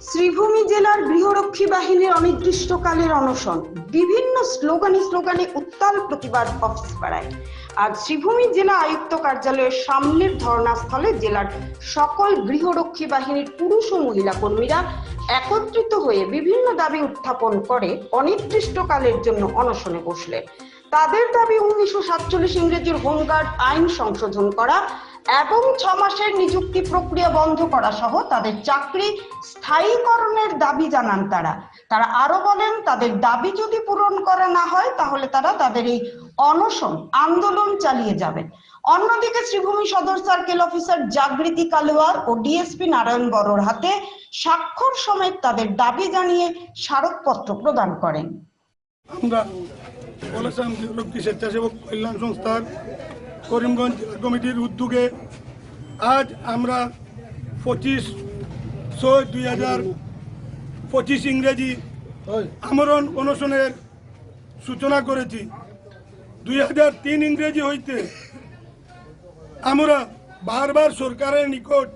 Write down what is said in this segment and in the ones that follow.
শ্রীভূমি জেলার গৃহরক্ষী বাহিনীর অনির্দিষ্টকালের অনশন। বিভিন্ন স্লোগানে স্লোগানে উত্তাল প্রতিবাদ অফিস পাড়ায় আজ শ্রীভূমি জেলা আয়ুক্ত কার্যালয়ের সামনের ধর্ণাস্থলে জেলার সকল গৃহরক্ষী বাহিনীর পুরুষ ও মহিলা কর্মীরা একত্রিত হয়ে বিভিন্ন দাবি উত্থাপন করে অনির্দিষ্টকালের জন্য অনশনে বসলেন তাদের দাবি উনিশশো সাতচল্লিশ ইংরেজির হোমগার্ড আইন সংশোধন করা এবং ছ মাসের নিযুক্তি প্রক্রিয়া বন্ধ করা সহ তাদের চাকরি স্থায়ীকরণের দাবি জানান তারা। তারা আরও বলেন, তাদের দাবি যদি পূরণ করা না হয়, তাহলে তারা তাদের এই অনশন আন্দোলন চালিয়ে যাবেন অন্যদিকে শ্রীভূমি সদর সার্কেল অফিসার জাগৃতি কালোয়ার ও ডিএসপি নারায়ণ বড়র হাতে স্বাক্ষর সমেত তাদের দাবি জানিয়ে স্মারকপত্র প্রদান করেন। আমরা স্বেচ্ছাসেবক কল্যাণ সংস্থার করিমগঞ্জ কমিটির উদ্যোগে আজ আমরা পঁচিশ ছয় দুই হাজার পঁচিশ ইংরেজি আমরণ অনশনের সূচনা করেছি। দুই হাজার তিন ইংরেজি হইতে আমরা বারবার সরকারের নিকট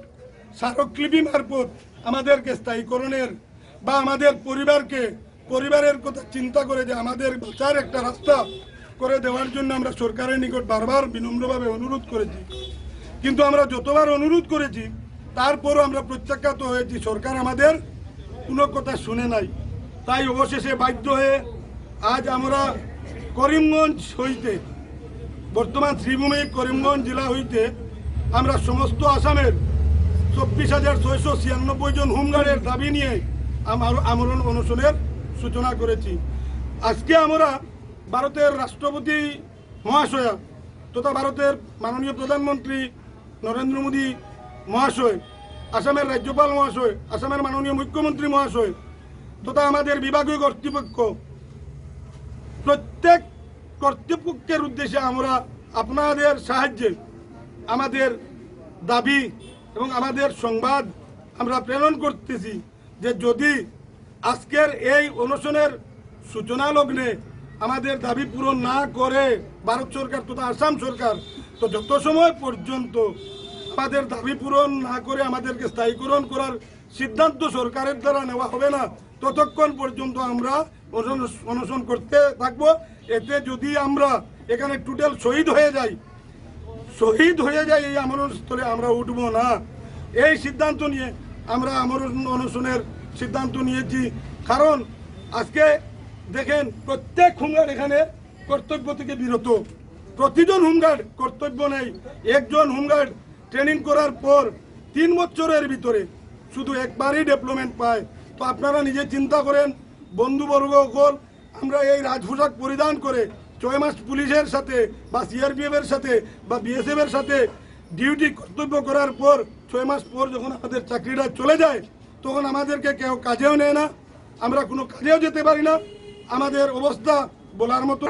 স্মারকলিপি মারফত আমাদেরকে স্থায়ীকরণের বা আমাদের পরিবারকে পরিবারের কথা চিন্তা করে যে আমাদের বাঁচার একটা রাস্তা করে দেওয়ার জন্য আমরা সরকারের নিকট বারবার বিনম্রভাবে অনুরোধ করেছি। কিন্তু আমরা যতবার অনুরোধ করেছি, তারপরও আমরা প্রত্যাখ্যাত হয়েছি, সরকার আমাদের কোনো কথা শুনে নাই। তাই অবশেষে বাধ্য হয়ে আজ আমরা করিমগঞ্জ হইতে, বর্তমান শ্রীভূমি করিমগঞ্জ জেলা হইতে আমরা সমস্ত আসামের চব্বিশ হাজার ছয়শো ছিয়ানব্বই জন হোমগার্ডের দাবি নিয়ে আমার আমরণ অনশনের সূচনা করেছি। আজকে আমরা ভারতের রাষ্ট্রপতি মহাশয়া তথা ভারতের মাননীয় প্রধানমন্ত্রী নরেন্দ্র মোদী মহাশয়, আসামের রাজ্যপাল মহাশয়, আসামের মাননীয় মুখ্যমন্ত্রী মহাশয় তথা আমাদের বিভাগীয় কর্তৃপক্ষ। প্রত্যেক কর্তৃপক্ষের উদ্দেশ্যে আমরা আপনাদের সাহায্যে আমাদের দাবি এবং আমাদের সংবাদ আমরা প্রেরণ করতেছি যে যদি আজকের এই অনশনের সূচনা লগ্নে আমাদের দাবি পূরণ না করে ভারত সরকার তথা আসাম সরকার তো যত সময় পর্যন্ত আমাদের দাবি পূরণ না করে আমাদেরকে স্থায়ীকরণ করার সিদ্ধান্ত সরকারের দ্বারা নেওয়া হবে না, ততক্ষণ পর্যন্ত আমরা অনশন- করতে থাকব। এতে যদি আমরা এখানে টোটাল শহীদ হয়ে যাই, শহীদ হয়ে যায় এই আমরণ স্থলে আমরা উঠব না। এই সিদ্ধান্ত নিয়ে আমরা আমরণ, অনশনের সিদ্ধান্ত নিয়েছি। কারণ আজকে দেখেন, প্রত্যেক হুমগার্ড এখানে কর্তব্য থেকে বিরত। প্রতিজন হোমগার্ড কর্তব্য নেই। একজন হোমগার্ড ট্রেনিং করার পর তিন বছরের ভিতরে শুধু একবারই ডেভেলপমেন্ট পায়। তো আপনারা নিজে চিন্তা করেন, বন্ধুবর্গ সকল, আমরা এই রাজপোশাক পরিধান করে ছয় মাস পুলিশের সাথে বা সিআরপিএফ এর সাথে বা বিএসএফ এর সাথে ডিউটি কর্তব্য করার পর ছয় মাস পর যখন আমাদের চাকরিটা চলে যায়, তখন আমাদেরকে কেউ কাজেও নেয় না। আমরা কোনো কাজেও যেতে পারি না। আমাদের অবস্থা বলার মতো